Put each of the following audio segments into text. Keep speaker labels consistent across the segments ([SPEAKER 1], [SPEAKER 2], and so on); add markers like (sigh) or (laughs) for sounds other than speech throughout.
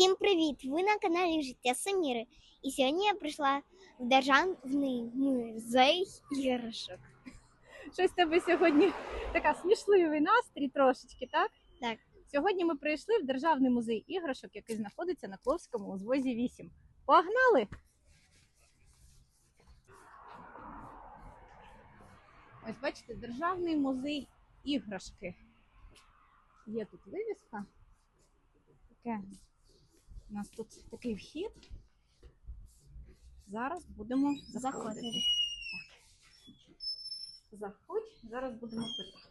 [SPEAKER 1] Всім привіт! Ви на каналі Життя Саміри. І сьогодні я прийшла в Державний музей іграшок.
[SPEAKER 2] Щось тебе сьогодні така смішливий настрій трошечки, так?
[SPEAKER 1] Так.
[SPEAKER 2] Сьогодні ми прийшли в Державний музей іграшок, який знаходиться на Кловському узвозі 8. Погнали! Ось бачите, Державний музей іграшки. Є тут вивіска. Таке. У нас тут такий вхід. Зараз будемо заходити.
[SPEAKER 1] Заходити.
[SPEAKER 2] Заходь, зараз будемо питати.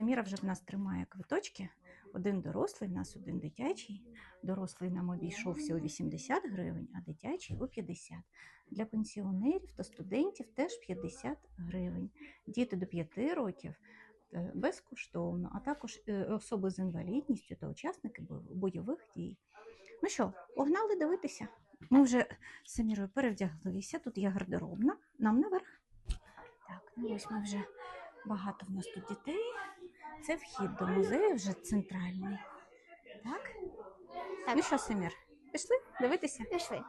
[SPEAKER 2] Міра вже в нас тримає квиточки. Один дорослий, в нас один дитячий. Дорослий нам обійшовся у 80 гривень, а дитячий у 50. Для пенсіонерів та студентів теж 50 гривень. Діти до 5 років е, безкоштовно, а також е, особи з інвалідністю та учасники бойових дій. Ну що, погнали дивитися. Ми вже з Самірою перевдяглися. Тут є гардеробна, нам наверх. Так, ну ось ми вже багато в нас тут дітей. Це вхід до музею вже центральний. Так?
[SPEAKER 1] Так.
[SPEAKER 2] Ну що, Самір, пішли дивитися?
[SPEAKER 1] Пішли.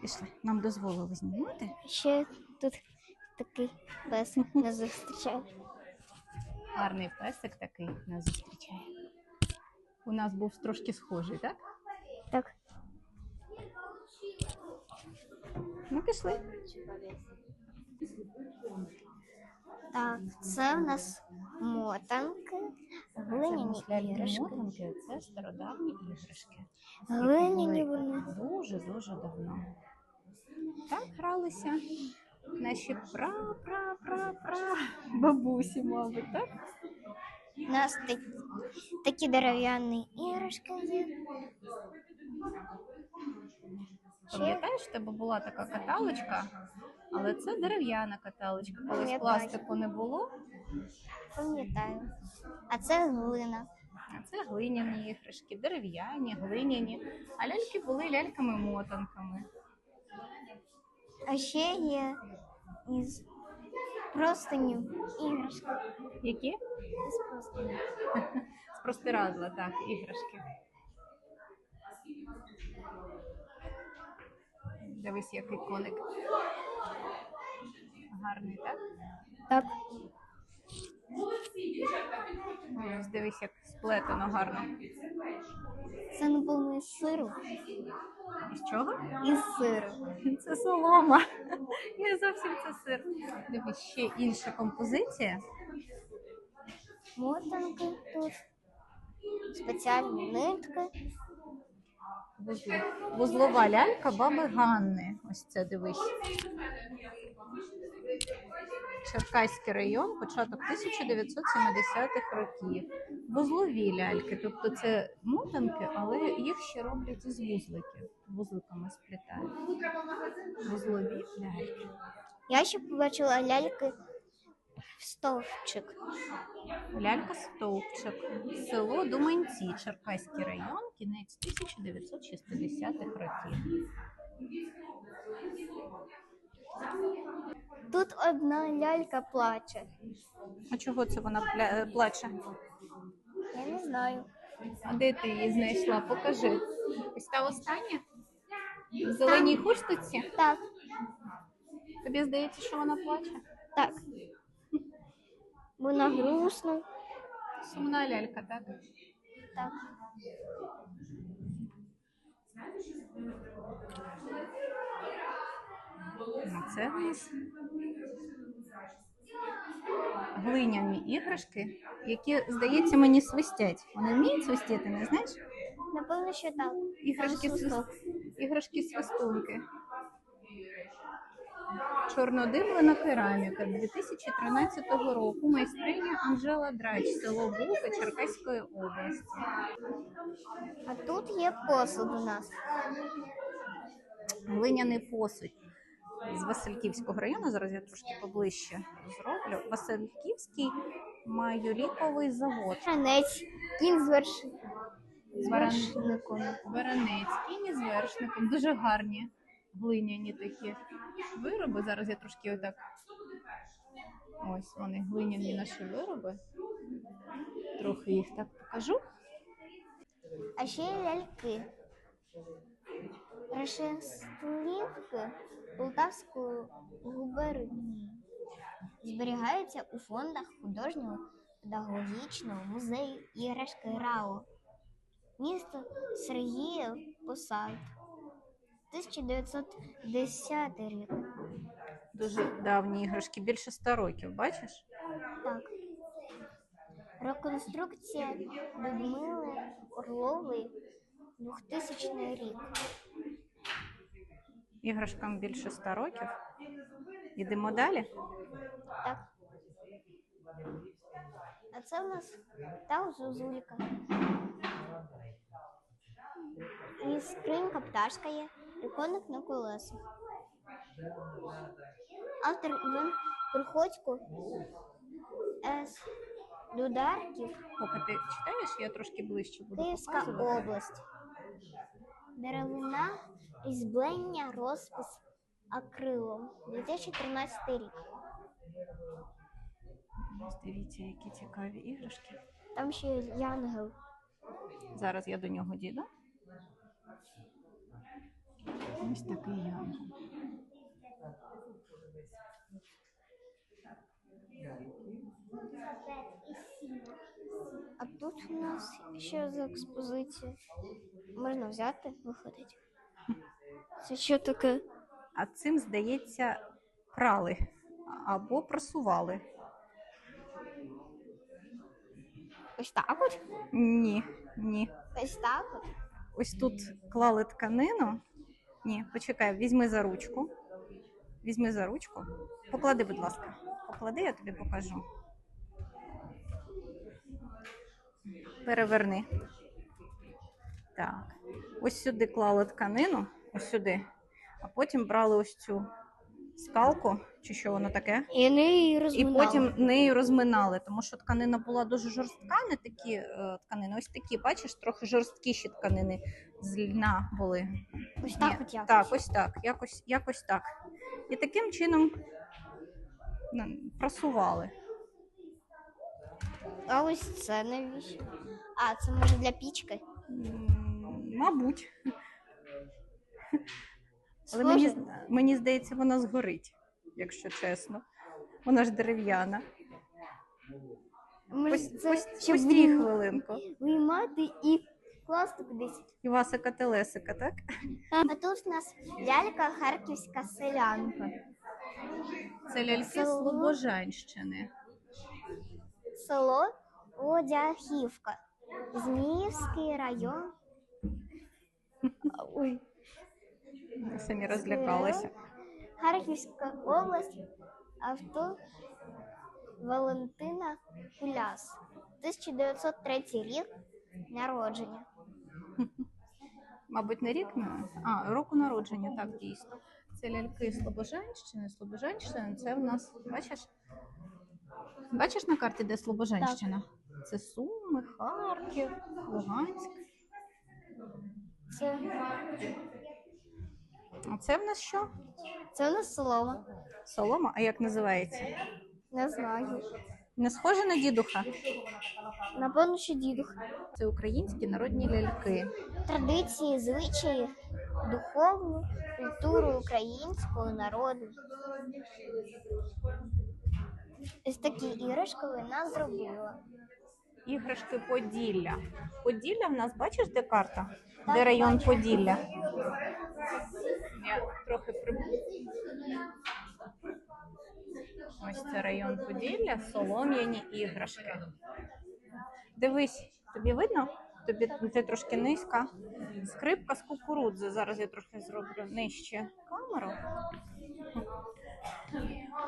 [SPEAKER 2] Пішли. Нам дозволили знімати.
[SPEAKER 1] Ще тут такий песик нас зустрічає.
[SPEAKER 2] Гарний песик такий нас зустрічає. У нас був трошки схожий, так?
[SPEAKER 1] Так,
[SPEAKER 2] Ну, пішли.
[SPEAKER 1] так, це у нас мотанки, глиняні іграшки.
[SPEAKER 2] мотанки, це стародавні іграшки.
[SPEAKER 1] Глиняні вони.
[SPEAKER 2] Дуже-дуже давно. Так гралися наші пра-пра-пра-пра бабусі, мабуть, так?
[SPEAKER 1] У нас так- такі дерев'яні іграшки є.
[SPEAKER 2] Пам'ятаєш, в тебе була така каталочка, але це дерев'яна каталочка. Колись пластику не було,
[SPEAKER 1] пам'ятаю. А це глина.
[SPEAKER 2] а це глиняні іграшки, дерев'яні, глиняні. А ляльки були ляльками-мотанками.
[SPEAKER 1] А ще є із простиню іграшки.
[SPEAKER 2] Які?
[SPEAKER 1] Із простиню.
[SPEAKER 2] З (laughs) простирадла, так, іграшки. Дивись, який коник. Гарний, так?
[SPEAKER 1] Так,
[SPEAKER 2] Ось дивись, як сплетено гарно.
[SPEAKER 1] Це напевно із сиру.
[SPEAKER 2] Із чого?
[SPEAKER 1] Із сиру. (laughs)
[SPEAKER 2] Це солома. (laughs) Не зовсім це сир. Дивись, ще інша композиція.
[SPEAKER 1] Мотанки тут. Спеціальні нитки.
[SPEAKER 2] Вузлова лялька баби Ганни. Ось це дивись. Черкаський район, початок 1970-х років. Вузлові ляльки, тобто це мотанки, але їх ще роблять із вузликів. Вузликами сплітають. Вузлові ляльки.
[SPEAKER 1] Я ще побачила ляльки стовпчик.
[SPEAKER 2] Лялька Стовпчик. Село Думанці, Черкаський район, кінець 1960-х років.
[SPEAKER 1] Тут одна лялька плаче.
[SPEAKER 2] А чого це вона пля- е, плаче?
[SPEAKER 1] Я не знаю.
[SPEAKER 2] А де ти її знайшла? Покажи. Ось та остання? В зеленій хусточці?
[SPEAKER 1] Так,
[SPEAKER 2] Тобі здається, що вона плаче?
[SPEAKER 1] так. Вона грустна.
[SPEAKER 2] Сумна лялька, так?
[SPEAKER 1] Так.
[SPEAKER 2] А це в нас глиняні іграшки, які, здається, мені свистять. Вони вміють свистіти, не знаєш?
[SPEAKER 1] Напевно, що так.
[SPEAKER 2] Іграшки,
[SPEAKER 1] Там
[SPEAKER 2] свист...
[SPEAKER 1] свисток.
[SPEAKER 2] Іграшки свистунки. Чорнодимлена кераміка 2013 року. Майстриня Анжела Драч, село Булка Черкаської області.
[SPEAKER 1] А тут є посуд у нас.
[SPEAKER 2] Глиняний посуд з Васильківського району. Зараз я трошки поближче зроблю. Васильківський майоліковий завод.
[SPEAKER 1] Шанець. Кінь з вершником.
[SPEAKER 2] Баранець, кіні з вершником. Дуже гарні глиняні такі вироби. Зараз я трошки отак. Ось вони глиняні наші вироби. Трохи їх так покажу.
[SPEAKER 1] А ще й ляльки. Решеслівки Полтавської губернії зберігаються у фондах художнього педагогічного музею іграшки РАО. Місто Сергіїв Посад. 1910 рік.
[SPEAKER 2] Дуже давні іграшки, більше 100 років, бачиш?
[SPEAKER 1] Так. Реконструкція Людмили Орлової 2000 рік.
[SPEAKER 2] Іграшкам більше 100 років. Йдемо далі.
[SPEAKER 1] Так. А це у нас та зузулька. І скринька пташка є, і коник на колесах. Автор Іван Приходько С. Дударків,
[SPEAKER 2] Поки ти читаєш, я трошки ближче буду
[SPEAKER 1] Київська
[SPEAKER 2] показувати.
[SPEAKER 1] область. Деревина різьблення розпис акрилом. 2013 рік.
[SPEAKER 2] Ось Дивіться, які цікаві іграшки.
[SPEAKER 1] Там ще є янгел.
[SPEAKER 2] Зараз я до нього дійду. Ось такий янгол.
[SPEAKER 1] А тут у нас що за експозиція? Можна взяти, виходить. Це що таке?
[SPEAKER 2] А цим, здається, прали або прасували.
[SPEAKER 1] Ось так от?
[SPEAKER 2] Ні, ні.
[SPEAKER 1] Ось так от.
[SPEAKER 2] Ось тут клали тканину. Ні, почекай, візьми за ручку. Візьми за ручку. Поклади, будь ласка. Поклади, я тобі покажу. Переверни. Так. Ось сюди клали тканину, ось сюди. А потім брали ось цю скалку, чи що воно таке,
[SPEAKER 1] І не
[SPEAKER 2] і потім нею розминали, тому що тканина була дуже жорстка, не такі е, тканини, ось такі, бачиш, трохи жорсткіші тканини з льна були.
[SPEAKER 1] Ось так от як.
[SPEAKER 2] Так, ось так, якось, якось так. І таким чином просували.
[SPEAKER 1] А ось це навіщо? А, це може для пічки.
[SPEAKER 2] М, Мабуть. Але мені,
[SPEAKER 1] Схоже?
[SPEAKER 2] з- мені здається, вона згорить, якщо чесно. Вона ж дерев'яна.
[SPEAKER 1] Може,
[SPEAKER 2] Пос-
[SPEAKER 1] це
[SPEAKER 2] пос-
[SPEAKER 1] щоб
[SPEAKER 2] Постій
[SPEAKER 1] вийм-
[SPEAKER 2] хвилинку.
[SPEAKER 1] виймати і класти кудись.
[SPEAKER 2] Івасика Телесика, так?
[SPEAKER 1] А тут у нас лялька харківська селянка.
[SPEAKER 2] Це ляльки
[SPEAKER 1] Село.
[SPEAKER 2] Слобожанщини.
[SPEAKER 1] Село Одяхівка. Зміївський район. (laughs) Ой.
[SPEAKER 2] Самі розлякалися.
[SPEAKER 1] Харківська область. Авто Валентина Куляс. 1903 рік народження.
[SPEAKER 2] Мабуть, не рік на а року народження, так дійсно. Це ляльки Слобожанщини. Слобожанщина це в нас, бачиш? Бачиш на карті, де Слобожанщина? Це Суми, Харків, Луганськ.
[SPEAKER 1] Це,
[SPEAKER 2] А це в нас що?
[SPEAKER 1] це у нас слово.
[SPEAKER 2] Солома, а як називається?
[SPEAKER 1] Не знаю.
[SPEAKER 2] Не схоже на дідуха.
[SPEAKER 1] Напевно, що дідух.
[SPEAKER 2] Це українські народні ляльки.
[SPEAKER 1] Традиції, звичаї, духовну культуру українського народу. Ось такі іграшки вона зробила.
[SPEAKER 2] Іграшки Поділля. Поділля в нас, бачиш, де карта? Де район. Поділля? Я трохи при... Ось це район Поділля, солом'яні іграшки. Дивись, тобі видно? Тобі ти трошки низька. Скрипка з кукурудзи. Зараз я трохи зроблю нижче камеру.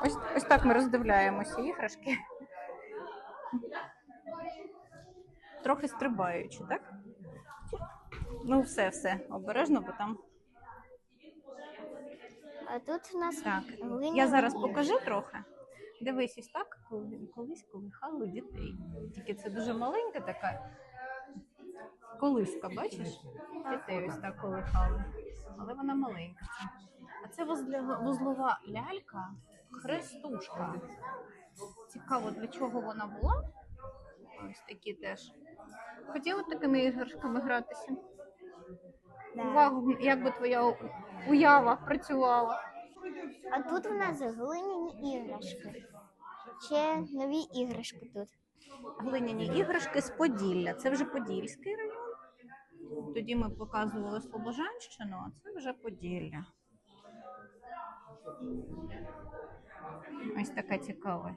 [SPEAKER 2] Ось, ось так ми роздивляємося іграшки. Трохи стрибаючи, так? Ну, все, все, обережно, бо там.
[SPEAKER 1] А тут у нас
[SPEAKER 2] Так,
[SPEAKER 1] глиняні
[SPEAKER 2] я зараз покажу трохи. Дивись, ось так коли- колись колихали дітей. Тільки це дуже маленька така колиска, бачиш? Дітей ось так колихали. Але вона маленька. А це возле- вузлова лялька, хрестушка. Цікаво, для чого вона була. Ось такі теж Хотіла такими іграшками гратися?
[SPEAKER 1] Да.
[SPEAKER 2] Увагу, як би твоя уява працювала.
[SPEAKER 1] А тут у нас глиняні іграшки. Ще нові іграшки тут.
[SPEAKER 2] Глиняні іграшки з Поділля. Це вже Подільський район. Тоді ми показували Слобожанщину, а це вже Поділля. Ось така цікава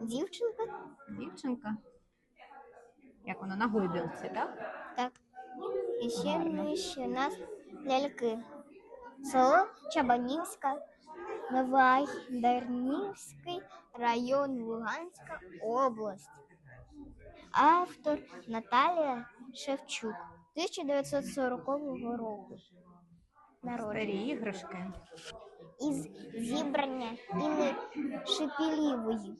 [SPEAKER 1] Дівчинка.
[SPEAKER 2] дівчинка. Як вона на гойдалці, так?
[SPEAKER 1] Так. І ще нижче у нас ляльки. Село Чабанівська, Новоайдарнівський район Луганська область. Автор Наталія Шевчук 1940 року. Народження.
[SPEAKER 2] Старі іграшки.
[SPEAKER 1] Із зібрання Інни Шепелівої.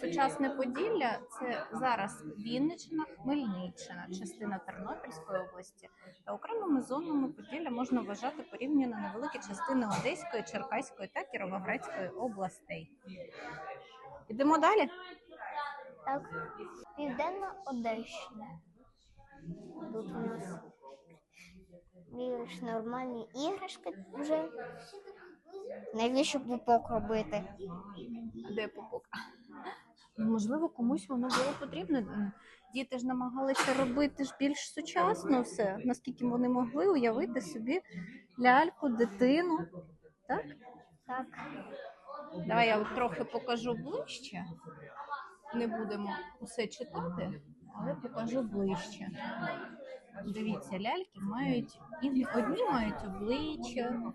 [SPEAKER 2] Сучасне Поділля це зараз Вінниччина, Хмельниччина, частина Тернопільської області. Та окремими зонами Поділля можна вважати порівняно невеликі частини Одеської, Черкаської та Кіровоградської областей. Ідемо далі.
[SPEAKER 1] Так, Південна Одещина. Тут у нас більш нормальні іграшки вже. Навіщо пупок робити?
[SPEAKER 2] Де пупок? Можливо, комусь воно було потрібно. Діти ж намагалися робити ж більш сучасно все, наскільки вони могли уявити собі ляльку, дитину. Так?
[SPEAKER 1] Так,
[SPEAKER 2] Давай я от трохи покажу ближче. Не будемо усе читати, але покажу ближче. Дивіться, ляльки мають одні мають обличчя,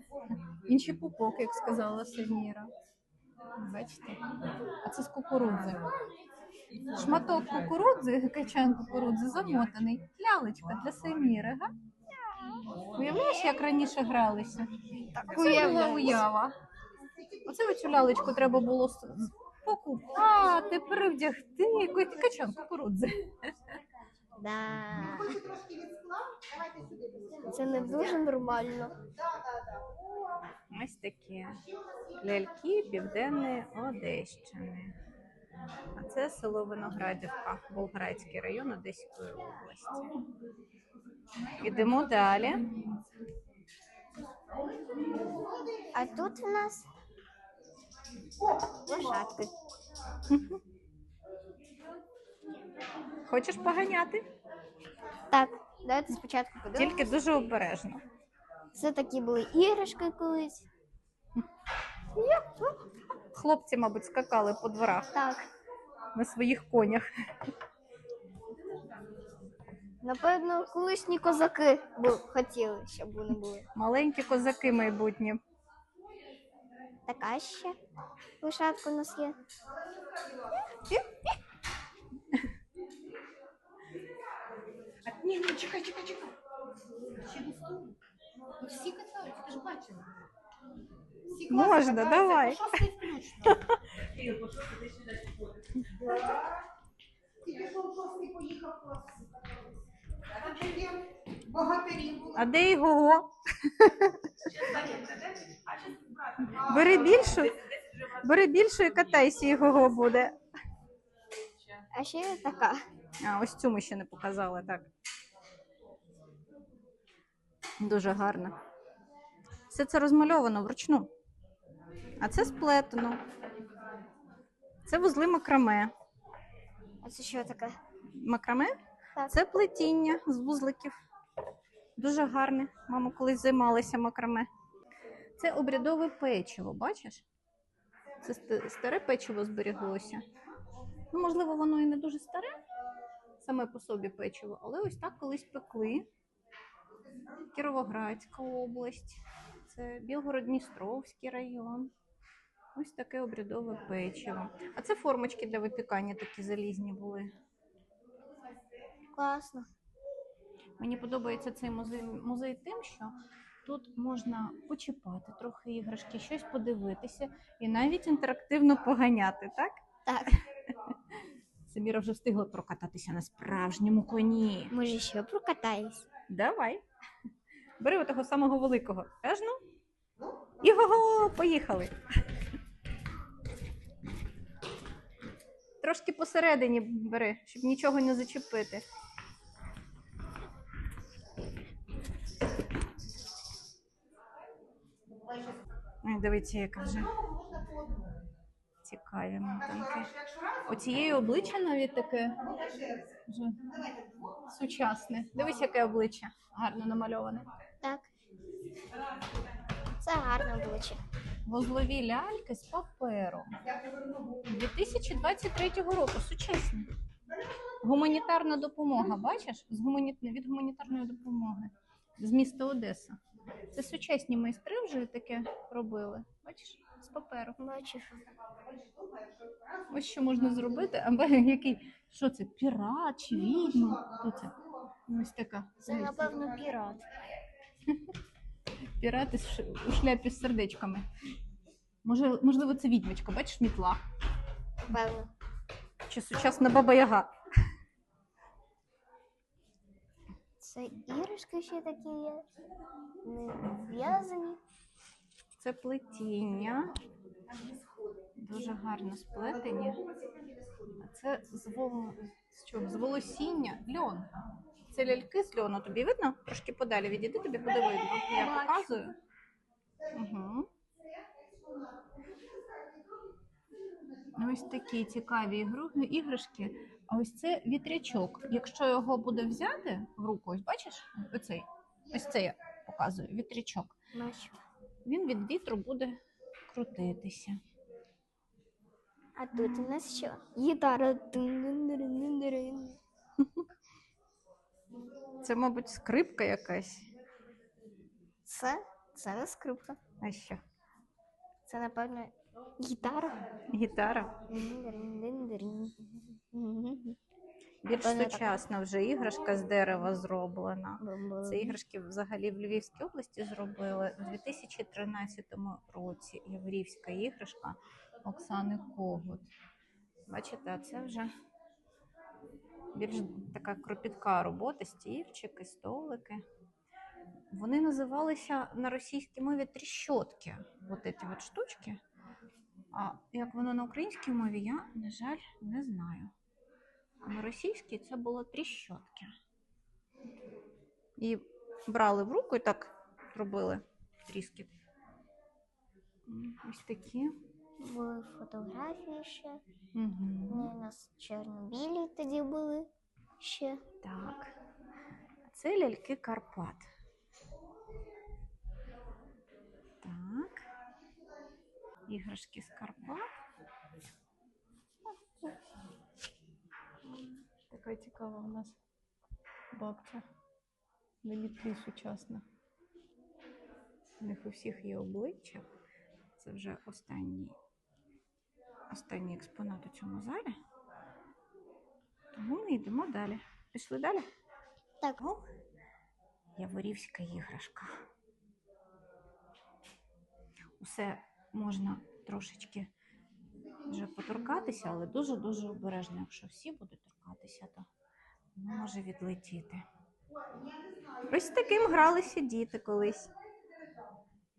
[SPEAKER 2] інші пупок, як сказала Севміра. Бачите? А це з кукурудзи. Шматок кукурудзи, качан кукурудзи замотаний. Лялечка для Семіри, га? Уявляєш, як раніше гралися?
[SPEAKER 1] так
[SPEAKER 2] Це була уява. Оце оцю лялечку треба було покупати, перевдягти, качан кукурудзи.
[SPEAKER 1] Да. Це не дуже нормально.
[SPEAKER 2] Ось такі ляльки Південної Одещини. А це село Виноградівка, Болградський район Одеської області. Ідемо далі.
[SPEAKER 1] А тут у нас лошадки.
[SPEAKER 2] Хочеш поганяти?
[SPEAKER 1] Так, давайте спочатку подивимося.
[SPEAKER 2] Тільки дуже обережно.
[SPEAKER 1] Це такі були іграшки колись.
[SPEAKER 2] Хлопці, мабуть, скакали по дворах
[SPEAKER 1] Так,
[SPEAKER 2] на своїх конях.
[SPEAKER 1] напевно, колишні козаки бу- хотіли, щоб вони були.
[SPEAKER 2] Маленькі козаки майбутні.
[SPEAKER 1] Така ще лошадка у нас є.
[SPEAKER 3] Ні, ні, чекай, чекай, чекай. Ще не. Ну, всі катаються, ти ж бачила. Всі класи
[SPEAKER 2] Можна,
[SPEAKER 3] катаються,
[SPEAKER 2] давай.
[SPEAKER 3] по шостий включно. Тільки що в шостий поїхав клас. А де є богатирі були?
[SPEAKER 2] А де його? Бери більшу, бери більшу і катайся, його буде.
[SPEAKER 1] А ще є така.
[SPEAKER 2] А, ось цю ми ще не показали, так. Дуже гарно. Все це розмальовано вручну. А це сплетено. Це вузли макраме.
[SPEAKER 1] А це що таке?
[SPEAKER 2] Макраме
[SPEAKER 1] Так.
[SPEAKER 2] це плетіння з вузликів. Дуже гарне. Мама колись займалася макраме. Це обрядове печиво, бачиш? Це старе печиво зберіглося. Ну, можливо, воно і не дуже старе, саме по собі печиво, але ось так колись пекли. Кіровоградська область, це Білгород-Дністровський район. Ось таке обрядове печиво. А це формочки для випікання такі залізні були.
[SPEAKER 1] Класно.
[SPEAKER 2] Мені подобається цей музей, музей тим, що тут можна почіпати трохи іграшки, щось подивитися і навіть інтерактивно поганяти, так?
[SPEAKER 1] Так, (laughs)
[SPEAKER 2] Саміра вже встигла прокататися на справжньому коні.
[SPEAKER 1] може ще прокатаюсь.
[SPEAKER 2] Давай. Бери отого самого великого. Аж ну. Іго, поїхали. трошки посередині бери, щоб нічого не зачепити. Ой, дивіться, яка вже цікаві мотанки. Оцієї обличчя навіть таке вже сучасне. Дивись, яке обличчя гарно намальоване.
[SPEAKER 1] Так. Це гарне обличчя.
[SPEAKER 2] Вузлові ляльки з паперу. 2023 року. Сучасні. Гуманітарна допомога. Бачиш? З гумані... Від гуманітарної допомоги. З міста Одеса. Це сучасні майстри вже таке робили. Бачиш? З паперу.
[SPEAKER 1] Бачу.
[SPEAKER 2] Ось що можна зробити, або (laughs) який. Що це? Пірат чи відьма? Хто це? Ось така.
[SPEAKER 1] Це, напевно, пірат. (laughs)
[SPEAKER 2] Пірат із у шляпі з сердечками. Може, можливо, це відьмочка, бачиш, мітла.
[SPEAKER 1] Певно.
[SPEAKER 2] Чи сучасна баба Яга?
[SPEAKER 1] Це іграшки ще такі є. В'язані.
[SPEAKER 2] Це плетіння. Дуже гарно сплетені. Це з, вол... з, чого? з волосіння. Льон. Це ляльки з льону. Тобі видно? Трошки подалі відійди, тобі буде видно. Я показую. Угу. Ось такі цікаві ігру- іграшки. А ось це вітрячок. Якщо його буде взяти в руку, ось бачиш? Оцей. Ось це я показую, вітрячок. Він від вітру буде крутитися.
[SPEAKER 1] А тут у нас що? Гітара.
[SPEAKER 2] Це, мабуть, скрипка якась.
[SPEAKER 1] Це? Це не скрипка.
[SPEAKER 2] А що?
[SPEAKER 1] Це, напевно, гітара.
[SPEAKER 2] Гітара. Більш сучасна вже іграшка з дерева зроблена. Це іграшки взагалі в Львівській області зробили у 2013 році. Єврівська іграшка Оксани Когут. Бачите, це вже більш така кропітка робота, стільчики, столики. Вони називалися на російській мові тріщотки. От ці от штучки. А як воно на українській мові, я, на жаль, не знаю. А на російській це було тріщотки. І брали в руку і так робили тріски. Ось такі.
[SPEAKER 1] Були фотографії ще.
[SPEAKER 2] Угу.
[SPEAKER 1] Вони у нас чорно-білі тоді були ще.
[SPEAKER 2] Так. А Це ляльки Карпат. Так. Іграшки з Карпат. Така цікава у нас бабця. На мітлі сучасна. У них у всіх є обличчя. Це вже останній, останній експонат у цьому залі. Тому ми йдемо далі. Пішли далі?
[SPEAKER 1] Так.
[SPEAKER 2] О, яворівська іграшка. Усе можна трошечки вже поторкатися, але дуже-дуже обережно. Якщо всі будуть торкатися, то може відлетіти. Ось таким гралися діти колись.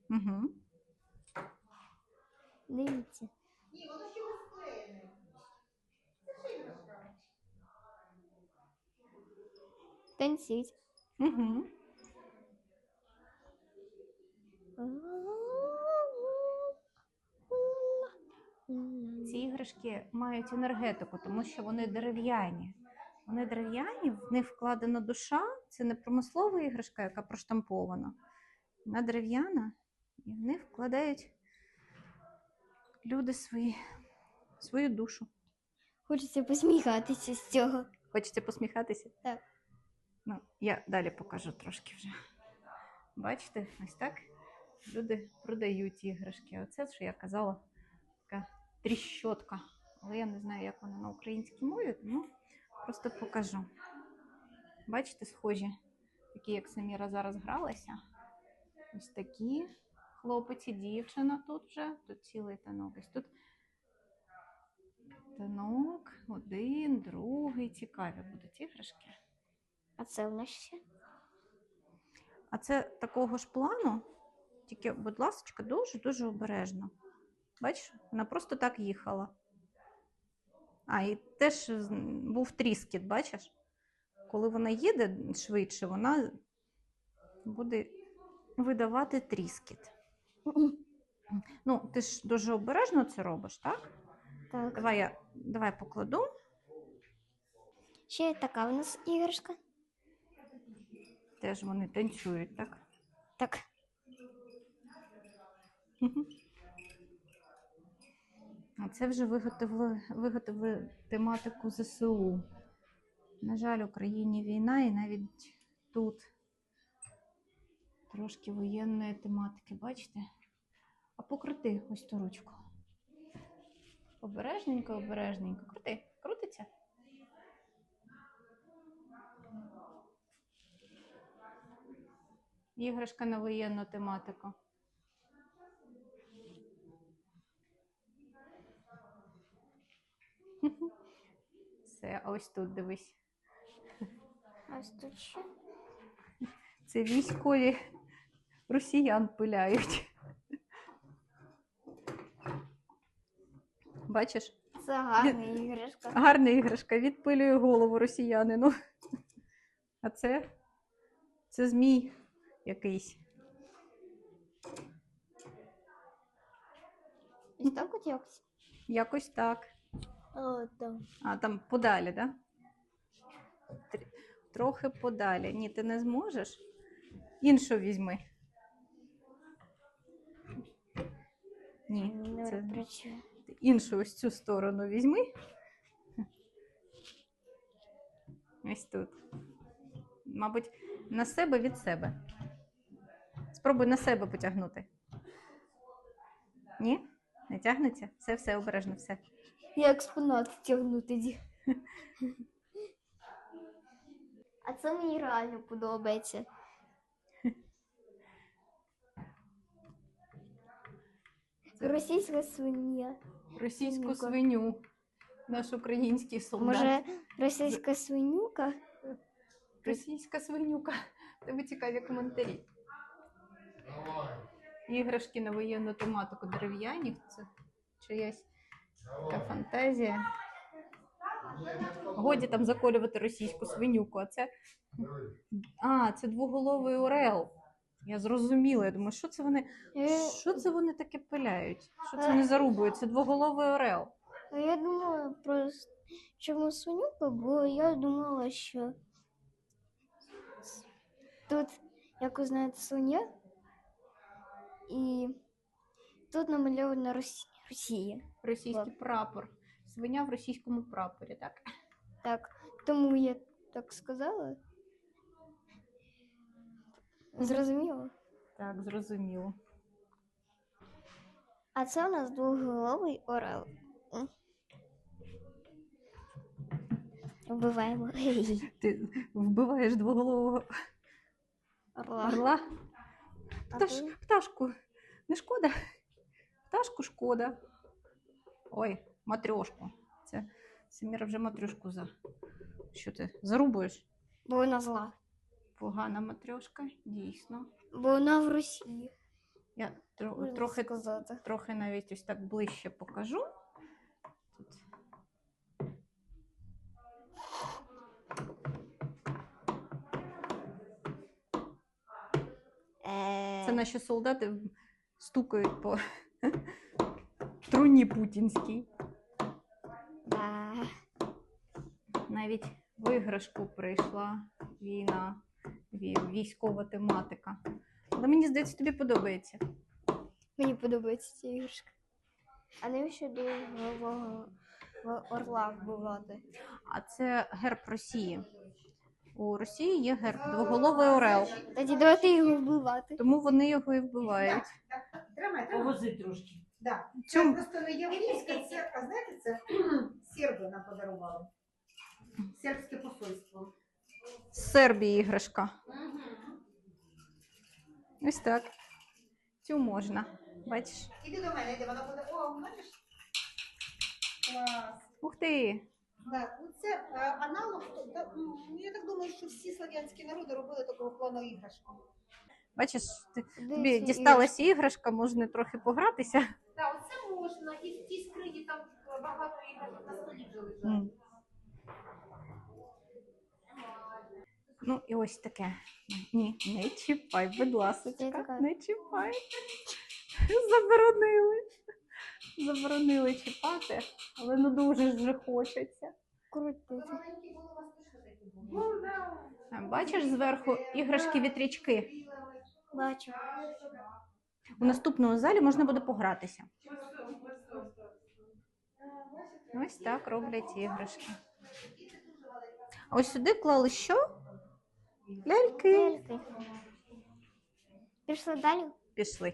[SPEAKER 2] Угу.
[SPEAKER 1] Дивіться. Танцюють.
[SPEAKER 2] Угу. Ці іграшки мають енергетику, тому що вони дерев'яні. Вони дерев'яні, в них вкладена душа. Це не промислова іграшка, яка проштампована. Вона дерев'яна, і в них вкладають люди свої, свою душу.
[SPEAKER 1] Хочеться посміхатися з цього.
[SPEAKER 2] Хочеться посміхатися?
[SPEAKER 1] Так.
[SPEAKER 2] Ну, я далі покажу трошки вже. Бачите, ось так люди продають іграшки. Оце, що я казала, така тріщотка. Але я не знаю, як вона на українській мові, тому просто покажу. Бачите, схожі, такі, як Саміра зараз гралася. Ось такі хлопець і дівчина тут вже. Тут цілий танок. Ось тут танок, один, другий. Цікаві будуть іграшки.
[SPEAKER 1] А це в нас ще.
[SPEAKER 2] А це такого ж плану, тільки, будь ласка, дуже-дуже обережно. Бачиш, вона просто так їхала. А, і теж був тріскіт, бачиш? Коли вона їде швидше, вона буде видавати тріскіт. Ну, ти ж дуже обережно це робиш, так?
[SPEAKER 1] Так.
[SPEAKER 2] Давай я давай покладу.
[SPEAKER 1] Ще така у нас іграшка.
[SPEAKER 2] Теж вони танцюють, так?
[SPEAKER 1] Так.
[SPEAKER 2] Мгм. А це вже виготовили, виготовили тематику ЗСУ. На жаль, в Україні війна і навіть тут трошки воєнної тематики, бачите? А покрути ось ту ручку. Обережненько, обережненько. Крути, крутиться. Іграшка на воєнну тематику. Все, а ось тут дивись.
[SPEAKER 1] Ось тут ще.
[SPEAKER 2] Це військові росіян пиляють. Бачиш?
[SPEAKER 1] Це гарна іграшка.
[SPEAKER 2] Гарна іграшка, відпилює голову росіянину. А це? Це змій якийсь.
[SPEAKER 1] Ось так от якось.
[SPEAKER 2] Якось так.
[SPEAKER 1] О, там.
[SPEAKER 2] А там подалі, так? Да? Трохи подалі. Ні, ти не зможеш. Іншу візьми. Ні,
[SPEAKER 1] Не
[SPEAKER 2] це
[SPEAKER 1] працює.
[SPEAKER 2] іншу ось цю сторону візьми. Ось тут. Мабуть, на себе від себе. Спробуй на себе потягнути. Ні? Не тягнеться? Все, все, обережно, все.
[SPEAKER 1] Я експонат тягну тоді. А це мені реально подобається. Російська свиня.
[SPEAKER 2] російську
[SPEAKER 1] Ну-ка.
[SPEAKER 2] свиню. Наш український солдат.
[SPEAKER 1] Може, російська свинюка?
[SPEAKER 2] Російська свинюка. Тебе цікаві коментарі. Іграшки на воєнну тематику дерев'яні. Це чиясь така фантазія. Годі там заколювати російську свинюку, а це. А, це двоголовий орел. Я зрозуміла. Я думаю, що це вони,
[SPEAKER 1] Е,
[SPEAKER 2] що це вони таке пиляють? Що це вони зарубують? Це двоголовий орел.
[SPEAKER 1] А я думала про чому свинюка, бо я думала, що тут, як ви знаєте, свиня, і тут намальована Росі- Росія.
[SPEAKER 2] Російський прапор. Свиня в російському прапорі, так?
[SPEAKER 1] Так, тому я так сказала. Зрозуміло.
[SPEAKER 2] Так, зрозуміло.
[SPEAKER 1] А це у нас двоголовий орел. Вбиваємо (laughs)
[SPEAKER 2] Ти вбиваєш двоголового
[SPEAKER 1] орла.
[SPEAKER 2] орла. Пташ, пташку. Не шкода? Пташку шкода. Ой, матрьошку. Це, це Міра вже матрьошку за. Що ти зарубуєш?
[SPEAKER 1] Бо вона зла.
[SPEAKER 2] Погана матрьошка, дійсно.
[SPEAKER 1] Бо вона в Росії.
[SPEAKER 2] Я тро, трохи,
[SPEAKER 1] сказати.
[SPEAKER 2] трохи навіть ось так ближче покажу. Тут.
[SPEAKER 1] Е,
[SPEAKER 2] Це наші солдати стукають по (laughs) труні путінській.
[SPEAKER 1] да.
[SPEAKER 2] Навіть в іграшку прийшла війна, військова тематика. Але мені здається, тобі подобається.
[SPEAKER 1] Мені подобається ця іграшка. А навіщо довгого орла вбивати?
[SPEAKER 2] А це герб Росії. У Росії є герб двоголовий орел,
[SPEAKER 1] Тоді давайте його вбивати.
[SPEAKER 2] тому вони його і вбивають.
[SPEAKER 3] Тримай, тримай.
[SPEAKER 4] Повози трошки.
[SPEAKER 3] Да. Це
[SPEAKER 2] Чому?
[SPEAKER 3] просто не єврейська, це, а знаєте, це серби нам подарували. Сербське посольство.
[SPEAKER 2] З Сербії іграшка. Ось так. Цю можна. Бачиш?
[SPEAKER 3] Іди до мене, йди, вона буде. О, бачиш? Клас.
[SPEAKER 2] Ух ти!
[SPEAKER 3] Да. ну Це е, аналог. та, Я так думаю, що всі слав'янські народи робили такого плану іграшку.
[SPEAKER 2] Бачиш, ти, тобі дісталася іграшка, можна трохи погратися.
[SPEAKER 3] Так, оце можна, і в тій скрині там Багато іграшок на столі вже лежать.
[SPEAKER 2] М. Ну і ось таке. Ні, не чіпай, будь ласка,
[SPEAKER 1] Це така-
[SPEAKER 2] не чіпай. Заборонили. Заборонили чіпати, але ну дуже ж вже хочеться.
[SPEAKER 1] Крутити.
[SPEAKER 3] Маленький були, у вас точно такі були.
[SPEAKER 2] А, Бачиш зверху іграшки вітрячки.
[SPEAKER 1] Бачу.
[SPEAKER 2] У наступному залі можна буде погратися. Ось так роблять іграшки. А ось сюди клали що? Ляльки.
[SPEAKER 1] Ляльки. Пішли далі.
[SPEAKER 2] Пішли.